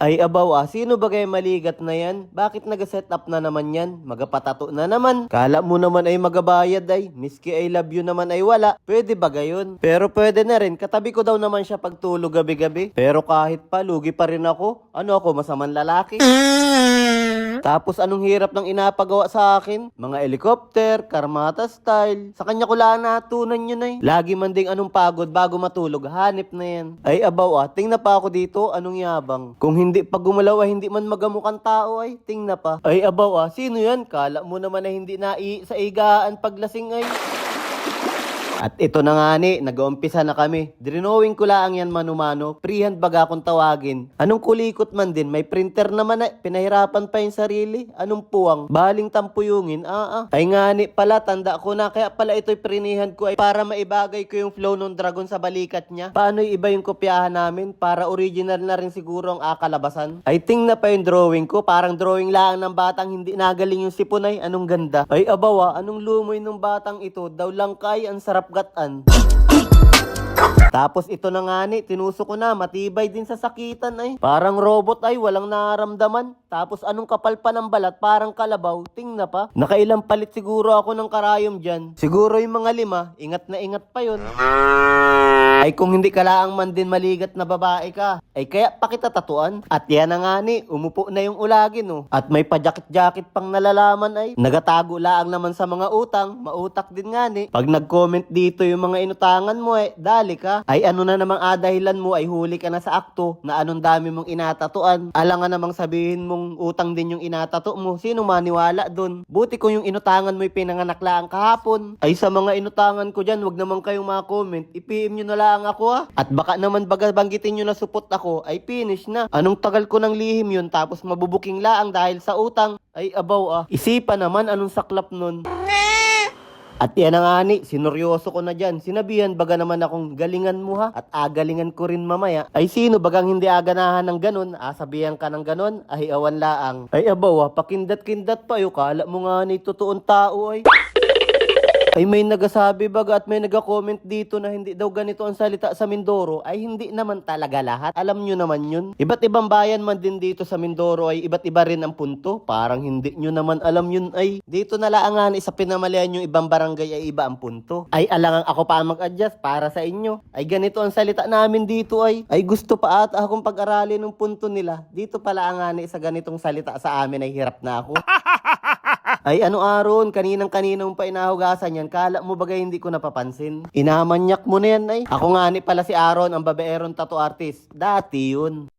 Ay abaw ah, sino ba kaya maligat na yan? Bakit nag-set up na naman yan? Magapatato na naman. Kala mo naman ay magabayad ay. Miski I love you naman ay wala. Pwede ba gayon? Pero pwede na rin. Katabi ko daw naman siya pagtulog gabi-gabi. Pero kahit pa, lugi pa rin ako. Ano ako, masamang lalaki? Tapos anong hirap ng inapagawa sa akin? Mga helicopter, karmata style. Sa kanya ko lang natunan yun ay. Lagi man ding anong pagod bago matulog, hanip na yan. Ay abaw ah, tingna pa ako dito, anong yabang. Kung hindi pag gumalaw hindi man magamukang tao ay, tingna pa. Ay abaw ah, sino yan? Kala mo naman na hindi na sa igaan paglasing ay. At ito na nga ni, nag-uumpisa na kami. Drinowing ko lang yan manumano. Freehand baga akong tawagin. Anong kulikot man din, may printer naman na. Pinahirapan pa yung sarili. Anong puwang? Baling tampuyungin. Ah ah. Ay nga ni, pala tanda ko na. Kaya pala ito'y prinihan ko ay para maibagay ko yung flow ng dragon sa balikat niya. Paano iba yung kopyahan namin? Para original na rin siguro ang akalabasan. Ay ting na pa yung drawing ko. Parang drawing lang ng batang hindi nagaling yung sipunay. Anong ganda. Ay abawa, anong lumoy ng batang ito? Daw lang kay, ang sarap gatan. Tapos ito na nga ni, tinuso ko na, matibay din sa sakitan ay. Parang robot ay, walang nararamdaman. Tapos anong kapal pa ng balat, parang kalabaw, ting na pa. Nakailang palit siguro ako ng karayom dyan. Siguro yung mga lima, ingat na ingat pa yun. Ay kung hindi ka laang man din maligat na babae ka, ay kaya pa kita tatuan. At yan na nga ni, umupo na yung ulagin oh. At may pa-jacket-jacket pang nalalaman ay. Nagatago laang naman sa mga utang, mautak din nga ni. Pag nag-comment dito yung mga inutangan mo eh, dali ka. Ay ano na namang adahilan mo ay huli ka na sa akto na anong dami mong inatatuan. Alangan namang sabihin mong utang din yung inatato mo. Sino maniwala dun? Buti kung yung inutangan mo ay pinanganak laang kahapon. Ay sa mga inutangan ko dyan, wag naman kayong mga comment. I-PM nyo na lang ako ah. At baka naman baga banggitin nyo na supot ako, ay finish na. Anong tagal ko ng lihim yun tapos mabubuking laang dahil sa utang. Ay abaw ah. Isipan naman anong saklap nun. At yan na nga ni, sinoryoso ko na dyan. Sinabihan baga naman akong galingan mo ha at agalingan ko rin mamaya. Ay sino bagang hindi aganahan ng ganun, asabihan ka ng ganun, ay awan laang. Ay abaw ha, pakindat-kindat pa yo, kala mo nga ni totoong tao ay. Ay may nagasabi baga at may nagakomment dito na hindi daw ganito ang salita sa Mindoro ay hindi naman talaga lahat. Alam nyo naman yun. Iba't ibang bayan man din dito sa Mindoro ay iba't iba rin ang punto. Parang hindi nyo naman alam yun ay. Dito na laangan isa pinamalayan yung ibang barangay ay iba ang punto. Ay alangang ako pa mag-adjust para sa inyo. Ay ganito ang salita namin dito ay. Ay gusto pa at akong pag-aralin ng punto nila. Dito pala ang sa ganitong salita sa amin ay hirap na ako. Ay ano Aaron, kaninang kaninang pa inahugasan yan, kala mo bagay hindi ko napapansin. Inamanyak mo na yan ay. Ako nga ni pala si Aaron, ang babaerong tattoo artist. Dati yun.